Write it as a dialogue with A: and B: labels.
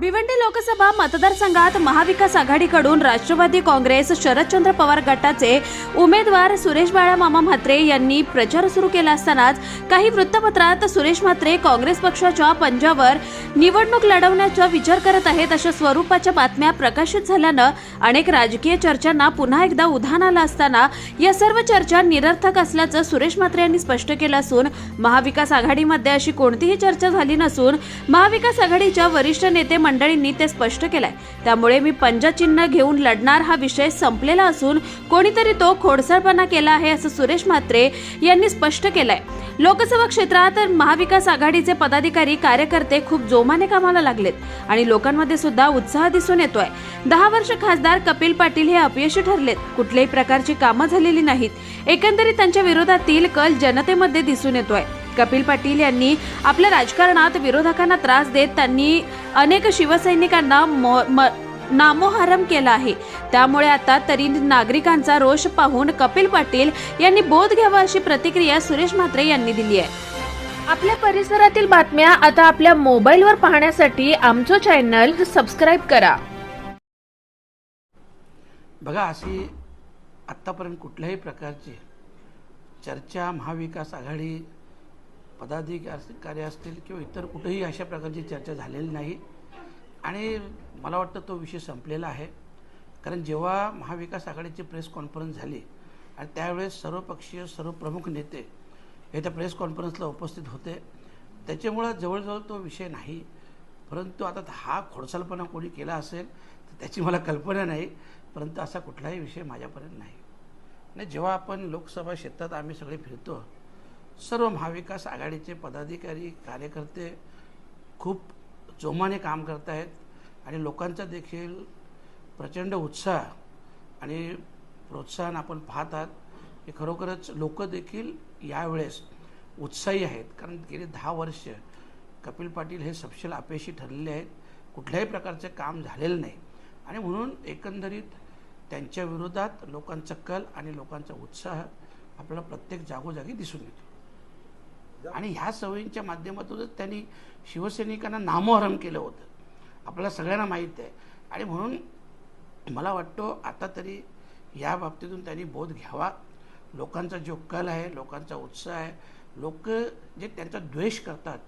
A: भिवंडी लोकसभा मतदारसंघात महाविकास आघाडीकडून राष्ट्रवादी काँग्रेस शरदचंद्र पवार गटाचे उमेदवार सुरेश बाळामामा म्हात्रे यांनी प्रचार सुरू केला असतानाच काही वृत्तपत्रात सुरेश म्हात्रे काँग्रेस पक्षाच्या पंजावर निवडणूक लढवण्याचा विचार करत आहेत अशा स्वरूपाच्या बातम्या प्रकाशित झाल्यानं अनेक राजकीय चर्चांना पुन्हा एकदा उधाण आलं असताना या सर्व चर्चा निरर्थक असल्याचं सुरेश म्हात्रे यांनी स्पष्ट केलं असून महाविकास आघाडीमध्ये अशी कोणतीही चर्चा झाली नसून महाविकास आघाडीच्या वरिष्ठ नेते मंडळींनी ते स्पष्ट केलंय. त्यामुळे मी पंजचिन्ह घेऊन लढणार हा विषय संपलेला असून कोणीतरी तो खोडसाळपणा केला आहे असं सुरेश म्हात्रे यांनी स्पष्ट केलंय. लोकसभा क्षेत्रात महाविकास आघाडीचे पदाधिकारी कार्यकर्ते खूप जोमाने कामाला लागलेत आणि लोकांमध्ये सुद्धा उत्साह दिसून येतोय. दहा वर्ष खासदार कपिल पाटील हे अपयशी ठरलेत. कुठल्याही प्रकारची कामं झालेली नाहीत. एकंदरीत त्यांच्या विरोधातील कल जनतेमध्ये दिसून येतोय. कपिल पाटील यांनी आपल्या राजकारणात विरोधकांना त्रास देत त्यांनी अनेक शिवसैनिकांना मो- म- नामोहरम केला आहे. त्यामुळे आता तरी नागरिकांचा रोष पाहून कपिल पाटील यांनी बोध घ्यावा अशी प्रतिक्रिया सुरेश म्हात्रे यांनी दिली आहे. आपल्या परिसरातील बातम्या आता आपल्या मोबाईलवर पाहण्यासाठी आमचं चॅनल सबस्क्राईब करा.
B: बघा अशी आत्तापर्यंत कुठल्याही प्रकारची चर्चा महाविकास आघाडी पदाधिकारी असतील किंवा इतर कुठेही अशा प्रकारची चर्चा झालेली नाही. आणि मला वाटतं तो विषय संपलेला आहे. कारण जेव्हा महाविकास आघाडीची प्रेस कॉन्फरन्स झाली आणि त्यावेळेस सर्वपक्षीय सर्व प्रमुख नेते हे त्या प्रेस कॉन्फरन्सला उपस्थित होते. त्याच्यामुळं जवळजवळ तो विषय नाही. परंतु आता हा खोडसालपणा कोणी केला असेल तर त्याची मला कल्पना नाही. परंतु असा कुठलाही विषय माझ्यापर्यंत नाही. नाही जेव्हा आपण लोकसभा क्षेत्रात आम्ही सगळे फिरतो सर्व महाविकास आघाडीचे पदाधिकारी कार्यकर्ते खूप जोमाने काम करत आहेत आणि लोकांचा देखील प्रचंड उत्साह आणि प्रोत्साहन आपण पाहत आहात की खरोखरच लोक देखील यावेळेस उत्साही आहेत. कारण गेली दहा वर्ष कपिल पाटील हे सपशेल अपयशी ठरलेले आहेत. कुठल्याही प्रकारचे काम झालेलं नाही. आणि म्हणून एकंदरीत त्यांच्या विरोधात लोकांचा कल आणि लोकांचा उत्साह आपल्याला प्रत्येक जागोजागी दिसून येतो. आणि ह्या सवयींच्या माध्यमातूनच त्यांनी शिवसैनिकांना नामोहरम केलं होतं. आपल्याला सगळ्यांना माहीत आहे. आणि म्हणून मला वाटतो आता तरी या बाबतीतून त्यांनी बोध घ्यावा. लोकांचा जो कल आहे लोकांचा उत्साह आहे लोक जे त्यांचा द्वेष करतात